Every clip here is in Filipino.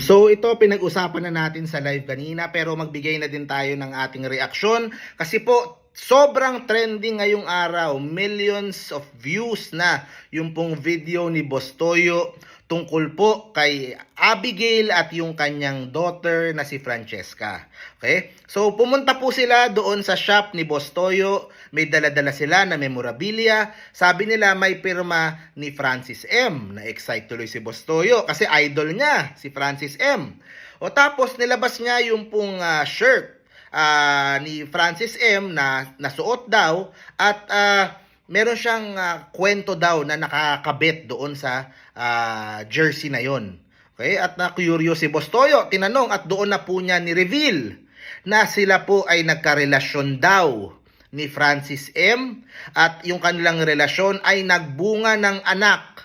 So ito pinag-usapan na natin sa live kanina pero magbigay na din tayo ng ating reaksyon. Kasi po sobrang trending ngayong araw, millions of views na yung pong video ni Bostoyo tungkol po kay Abigail at yung kanyang daughter na si Francesca. Okay? So pumunta po sila doon sa shop ni Bostoyo, may dala-dala sila na memorabilia. Sabi nila may pirma ni Francis M. Na-excite tuloy si Bostoyo kasi idol niya si Francis M. O tapos nilabas niya yung pong ah, shirt ah, ni Francis M na nasuot daw at ah, meron siyang ah, kwento daw na nakakabit doon sa ah, jersey na yon. Okay? At na curious si Bostoyo, tinanong at doon na po niya ni-reveal na sila po ay nagkarelasyon daw ni Francis M at yung kanilang relasyon ay nagbunga ng anak.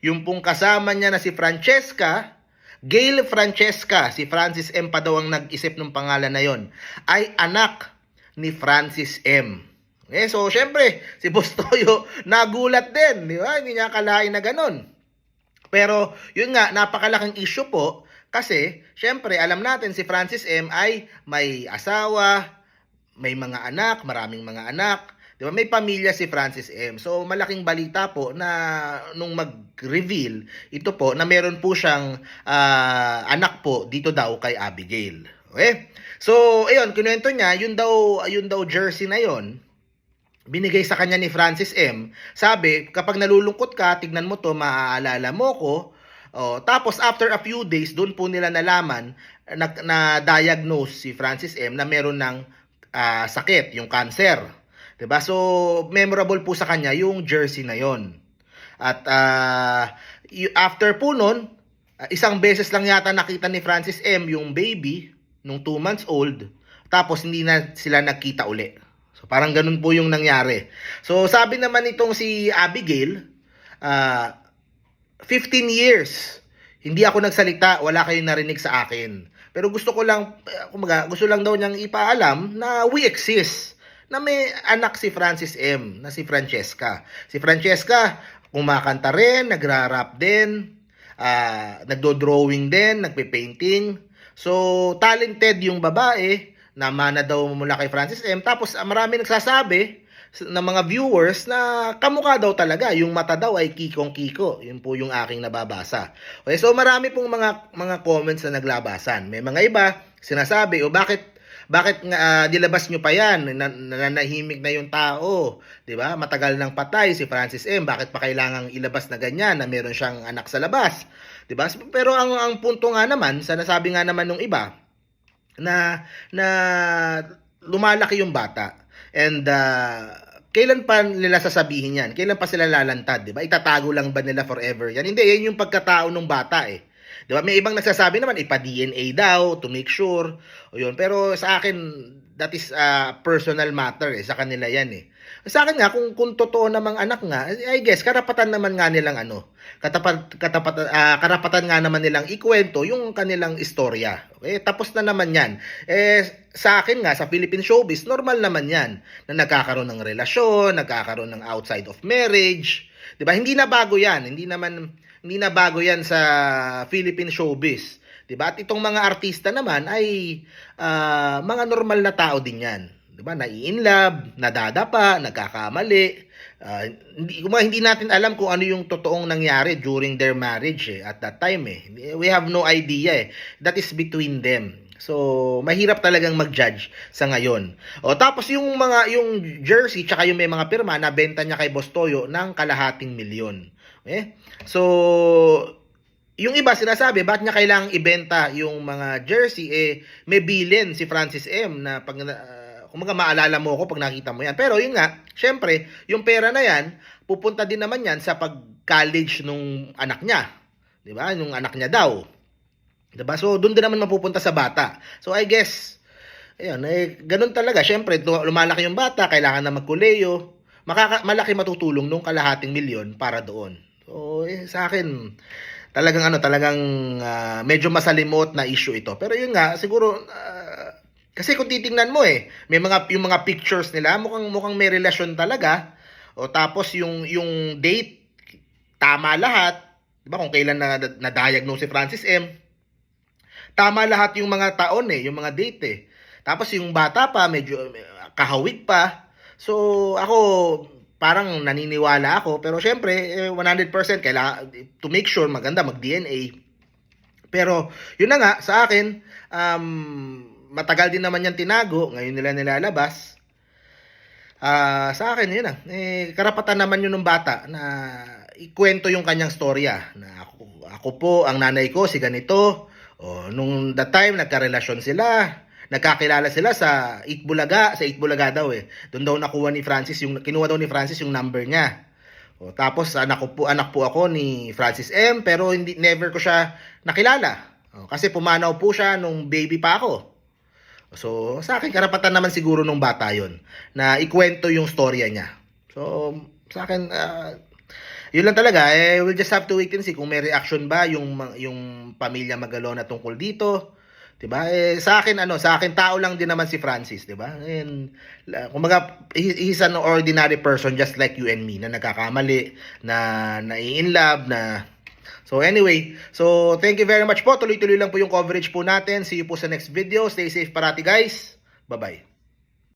Yung pong kasama niya na si Francesca, Gail Francesca, si Francis M pa daw ang nag-isip ng pangalan na yon, ay anak ni Francis M. Eh, so, syempre, si Bostoyo nagulat din, di ba? Hindi niya akalain na ganun. Pero, yun nga, napakalaking issue po kasi, syempre, alam natin si Francis M ay may asawa, may mga anak, maraming mga anak, di ba? May pamilya si Francis M. So, malaking balita po na nung mag-reveal, ito po, na meron po siyang ah, anak po dito daw kay Abigail. Okay? So, ayun, kinuwento niya, yun daw, yun daw jersey na yon binigay sa kanya ni Francis M. Sabi, kapag nalulungkot ka, tignan mo to, maaalala mo ko. Oh, tapos after a few days, doon po nila nalaman na, na diagnose si Francis M. na meron ng ah, sakit, yung cancer. 'Di ba? So, memorable po sa kanya yung jersey na yon. At y- after po nun, ah, isang beses lang yata nakita ni Francis M. yung baby nung 2 months old. Tapos hindi na sila nagkita uli. So parang ganun po yung nangyari. So sabi naman itong si Abigail, ah 15 years, hindi ako nagsalita, wala kayong narinig sa akin. Pero gusto ko lang, eh, kumaga, gusto lang daw niyang ipaalam na we exist. Na may anak si Francis M, na si Francesca. Si Francesca, kumakanta rin, nagra-rap din, ah nagdo-drawing din, nagpe-painting. So, talented yung babae, na mana daw mula kay Francis M. Tapos, ah, marami nagsasabi ng mga viewers na kamukha daw talaga. Yung mata daw ay kikong-kiko. Yun po yung aking nababasa. Okay, so marami pong mga mga comments na naglabasan. May mga iba sinasabi, o bakit bakit nga ah, nilabas nyo pa yan? Na, nananahimik na yung tao. 'Di ba? Matagal nang patay si Francis M. Bakit pa kailangang ilabas na ganyan na meron siyang anak sa labas? 'Di ba? Pero ang ang punto nga naman, sa nasabi nga naman nung iba, na na lumalaki yung bata and uh, kailan pa nila sasabihin yan? Kailan pa sila lalantad, 'di ba? Itatago lang ba nila forever yan? Hindi, yan yung pagkatao ng bata eh. 'Di ba? May ibang nagsasabi naman ipa-DNA daw to make sure. O yun. Pero sa akin that is a personal matter eh. Sa kanila yan eh. Sa akin nga kung kung totoo namang anak nga, I guess karapatan naman nga nilang ano, katapat katapat ah, karapatan nga naman nilang ikwento yung kanilang istorya. Okay? Tapos na naman 'yan. Eh sa akin nga sa Philippine showbiz, normal naman 'yan na nagkakaroon ng relasyon, nagkakaroon ng outside of marriage. 'Di ba? Hindi na bago 'yan. Hindi naman hindi na bago 'yan sa Philippine showbiz. 'Di ba? At itong mga artista naman ay ah, mga normal na tao din 'yan. 'Di ba? Nai-in love, nadadapa, nagkakamali. Ah, hindi hindi natin alam kung ano yung totoong nangyari during their marriage eh, at that time eh. We have no idea eh. That is between them. So, mahirap talagang mag-judge sa ngayon. O tapos yung mga yung jersey tsaka yung may mga pirma na benta niya kay Bostoyo ng kalahating milyon. Okay? So, yung iba sinasabi, bakit niya kailangang ibenta yung mga jersey? Eh, may bilin si Francis M. na pag, uh, kumaga maalala mo ako pag nakita mo yan. Pero yun nga, syempre, yung pera na yan, pupunta din naman yan sa pag-college nung anak niya. Di ba? Yung anak niya daw. Di ba? So, doon din naman mapupunta sa bata. So, I guess, ayun, eh, ganun talaga. Syempre, lu- lumalaki yung bata, kailangan na magkuleyo. Makaka- malaki matutulong nung kalahating milyon para doon. So, eh, sa akin, talagang ano, talagang ah, medyo masalimot na issue ito. Pero yun nga, siguro, ah, kasi kung titingnan mo eh, may mga, yung mga pictures nila, mukhang, mukhang may relasyon talaga. O tapos yung, yung date, tama lahat. Di ba kung kailan na, na-diagnose si Francis M. tama lahat yung mga taon eh, yung mga date eh. Tapos yung bata pa, medyo eh, kahawig pa. So, ako, parang naniniwala ako. Pero syempre, eh, 100% kailangan, to make sure, maganda, mag-DNA. Pero, yun na nga, sa akin, um, matagal din naman yan tinago. Ngayon nila nilalabas. Ah, sa akin, yun na. Eh, karapatan naman yun ng bata na ikwento yung kanyang storya. Na ako, ako po, ang nanay ko, si ganito. O, nung that time, nagkarelasyon sila. Nagkakilala sila sa Itbulaga, sa Itbulaga daw eh. Doon daw nakuha ni Francis yung kinuha daw ni Francis yung number niya. O, tapos anak ko po anak po ako ni Francis M pero hindi never ko siya nakilala. O, kasi pumanaw po siya nung baby pa ako. So, sa akin, karapatan naman siguro nung bata yon na ikwento yung storya niya. So, sa akin, ah, yun lang talaga. Eh, we'll just have to wait and see kung may reaction ba yung, yung pamilya Magalona tungkol dito. 'Di ba? Eh, sa akin, ano, sa akin, tao lang din naman si Francis, 'di ba? And, kumbaga, he- he's an ordinary person just like you and me, na nagkakamali, na nai-in love, na So anyway, so thank you very much po. Tuloy-tuloy lang po yung coverage po natin. See you po sa next video. Stay safe parati guys. Bye-bye.